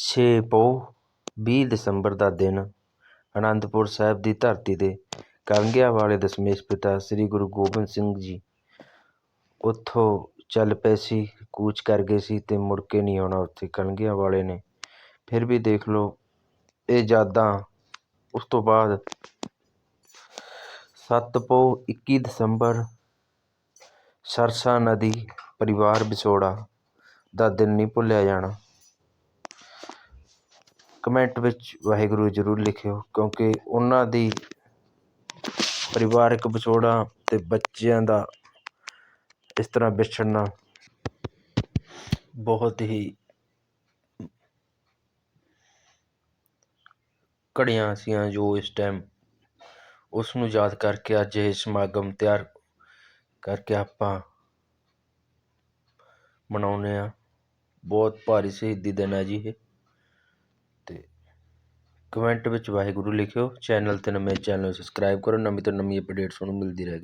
ਛੇ ਪੋਹ ਵੀਹ ਦਸੰਬਰ ਦਾ ਦਿਨ, ਅਨੰਦਪੁਰ ਸਾਹਿਬ ਦੀ ਧਰਤੀ 'ਤੇ ਕਲਗੀਆਂ ਵਾਲੇ ਦਸ਼ਮੇਸ਼ ਪਿਤਾ ਸ੍ਰੀ ਗੁਰੂ ਗੋਬਿੰਦ ਸਿੰਘ ਜੀ ਉੱਥੋਂ ਚੱਲ ਪਏ ਸੀ, ਕੂਚ ਕਰ ਗਏ ਸੀ ਅਤੇ ਮੁੜ ਕੇ ਨਹੀਂ ਆਉਣਾ ਉੱਥੇ। ਕਲਗੀਆਂ ਵਾਲੇ ਨੇ ਫਿਰ ਵੀ ਦੇਖ ਲਓ, ਇਹ ਯਾਦਾਂ ਉਸ ਤੋਂ ਬਾਅਦ ਸੱਤ ਪੋਹ ਇੱਕੀ ਦਸੰਬਰ, ਸਰਸਾ ਨਦੀ, ਪਰਿਵਾਰ ਵਿਛੋੜਾ ਦਾ ਦਿਨ ਨਹੀਂ ਭੁੱਲਿਆ ਜਾਣਾ। ਕਮੈਂਟ ਵਿੱਚ ਵਾਹਿਗੁਰੂ ਜ਼ਰੂਰ ਲਿਖਿਓ, ਕਿਉਂਕਿ ਉਹਨਾਂ ਦੀ ਪਰਿਵਾਰਕ ਵਿਛੋੜਾ ਅਤੇ ਬੱਚਿਆਂ ਦਾ ਇਸ ਤਰ੍ਹਾਂ ਵਿਛੜਨਾ ਬਹੁਤ ਹੀ ਘੜੀਆਂ ਸੀਆਂ ਜੋ ਇਸ ਟਾਈਮ ਉਸ ਨੂੰ ਯਾਦ ਕਰਕੇ ਅੱਜ ਇਹ ਸਮਾਗਮ ਤਿਆਰ ਕਰਕੇ ਆਪਾਂ ਮਨਾਉਂਦੇ ਹਾਂ। ਬਹੁਤ ਭਾਰੀ ਸ਼ਹੀਦੀ ਦਿਨ ਹੈ ਜੀ ਇਹ। ਕਮੈਂਟ ਵਿੱਚ ਵਾਹਿਗੁਰੂ ਲਿਖਿਓ, ਚੈਨਲ ਤੇ ਨਵੇਂ ਚੈਨਲ ਨੂੰ ਸਬਸਕ੍ਰਾਈਬ ਕਰੋ, ਨਵੀਂ ਤੋਂ ਨਵੀਂ ਅਪਡੇਟਸ ਤੁਹਾਨੂੰ ਮਿਲਦੀ ਰਹੇ